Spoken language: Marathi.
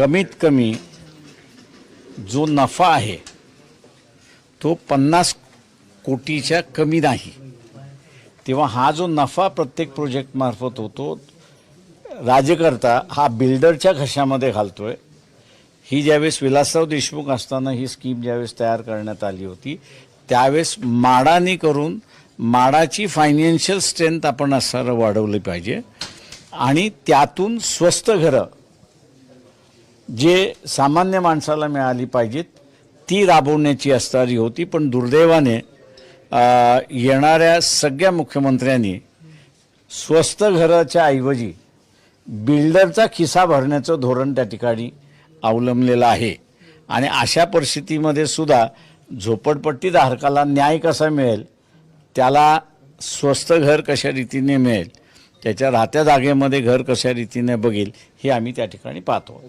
कमीत कमी जो नफा आहे तो पन्नास कोटीच्या कमी नाही. तेव्हा हा जो नफा प्रत्येक प्रोजेक्टमार्फत होतो राज्यकर्ता हा बिल्डरच्या घशामध्ये आहे ही ज्यावेळेस विलासराव देशमुख असताना ही स्कीम ज्यावेळेस तयार करण्यात आली होती त्यावेळेस माडाने करून माडाची फायनान्शियल स्ट्रेंथ आपण असं वाढवली पाहिजे. आणि त्यातून स्वस्त घरं जे सामान्य माणसाला मिळाली पाहिजेत ती राबवण्याची असणारी होती पण दुर्दैवाने येणाऱ्या सगळ्या मुख्यमंत्र्यांनी स्वस्त घराच्या ऐवजी बिल्डरचा खिसा भरण्याचं धोरण त्या ठिकाणी अवलंबलेलं आहे. आणि अशा परिस्थितीमध्ये सुद्धा झोपडपट्टी धारकाला न्याय कसा मिळेल त्याला स्वस्त घर कशा रीतीने मिळेल त्याच्या राहत्या जागेमध्ये घर कशा रीतीने बघेल हे आम्ही त्या ठिकाणी पाहतो.